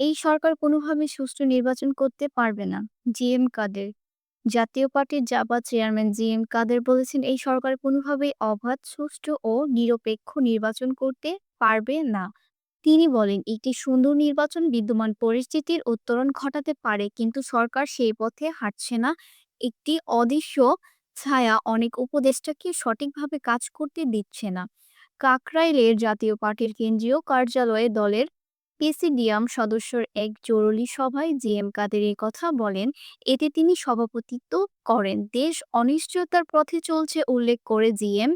এই সরকার কোনোভাবে সুষ্ঠু নির্বাচন করতে পারবে না। জি এম কাদের, জাতীয় পার্টির Japa chairman G M Kader বলেছেন, এই সরকার কোনোভাবেই অবাধ, সুষ্ঠু ও নিরপেক্ষ নির্বাচন করতে পারবে না। তিনি বলেন, একটি সুন্দর নির্বাচন বিদ্যমান পরিস্থিতির উত্তরণ ঘটাতে পারে, কিন্তু সরকার সেই পথে হাঁটছে না। একটি অদৃশ্য ছায়া অনেক উপদেষ্টাকে সঠিকভাবে কাজ করতে দিচ্ছে না। কাকরাইলের জাতীয় পার্টির কেন্দ্রীয় কার্যালয়ে দলের প্রেসিডিয়াম সদস্যর এক জরুরি সভায় জি এম কাদের এই কথা বলেন। এতে তিনি সভাপতিত্ব করেন। দেশ অনিশ্চয়তার পথে চলছে উল্লেখ করে জি এম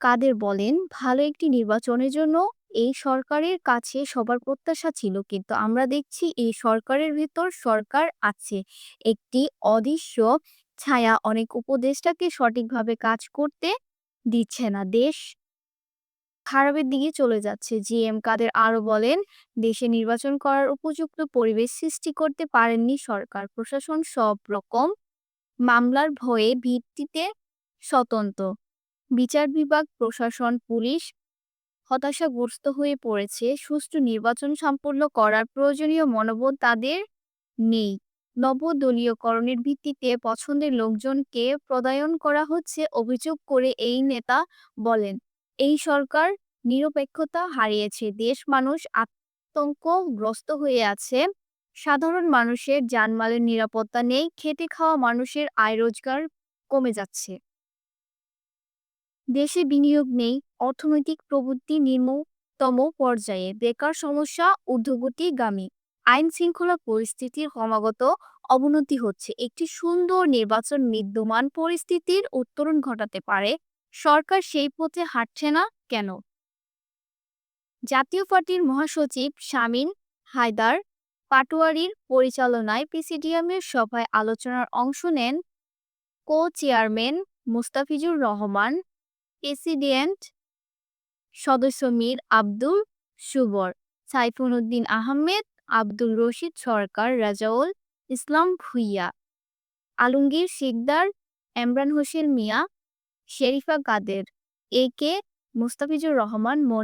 কাদের বলেন, ভালো একটি নির্বাচনের জন্য এই সরকারের কাছে সবার প্রত্যাশা ছিল, কিন্তু আমরা দেখছি এই সরকারের ভেতর সরকার আছে। একটি অদৃশ্য ছায়া অনেক উপদেষ্টাকে সঠিকভাবে কাজ করতে দিচ্ছে না। দেশ খারাপের দিকে চলে যাচ্ছে। জি এম কাদের আরও বলেন, দেশে নির্বাচন করার উপযুক্ত পরিবেশ সৃষ্টি করতে পারেননি সরকার। প্রশাসন সব রকম মামলার ভয়ে ভিত্তিতে স্বতন্ত্র। বিচার বিভাগ, প্রশাসন, পুলিশ হতাশাগ্রস্ত হয়ে পড়েছে। সুষ্ঠু নির্বাচন সম্পন্ন করার প্রয়োজনীয় মনোবোধ তাদের নেই। নবদলীয়করণের ভিত্তিতে পছন্দের লোকজনকে প্রদায়ন করা হচ্ছে, অভিযোগ করে এই নেতা বলেন। এই সরকার নিরপেক্ষতা হারিয়েছে। দেশ মানুষ আতঙ্কগ্রস্ত হয়ে আছে। সাধারণ মানুষের জানমালের নিরাপত্তা নেই। খেটে খাওয়া মানুষের আয় রোজগার কমে যাচ্ছে। দেশে বিনিয়োগ নেই। অর্থনৈতিক প্রবৃদ্ধি নিম্নতম পর্যায়ে। বেকার সমস্যা, ঊর্ধ্বগতিগামী। আইন শৃঙ্খলা পরিস্থিতির ক্রমাগত অবনতি হচ্ছে। একটি সুন্দর নির্বাচন বিদ্যমান পরিস্থিতির উত্তরণ ঘটাতে পারে। সরকার সেই পথে হাঁটছে না কেন? জাতীয় পার্টির মহাসচিব শামীম হায়দার পাটোয়ারির পরিচালনায় প্রেসিডিয়ামের সভায় আলোচনার অংশ নেন co chairman Mustafizur Rahman, president সদস্য মীর আব্দুল সুবর সাইফুন উদ্দিন আহমেদ, আব্দুল রশিদ সরকার, রাজাউল ইসলাম ভুইয়া, আলমগীর শিকদার এমরান হোসেন মিয়া, শেরিফা কাদের, এ কে মুস্তাফিজুর রহমান মনির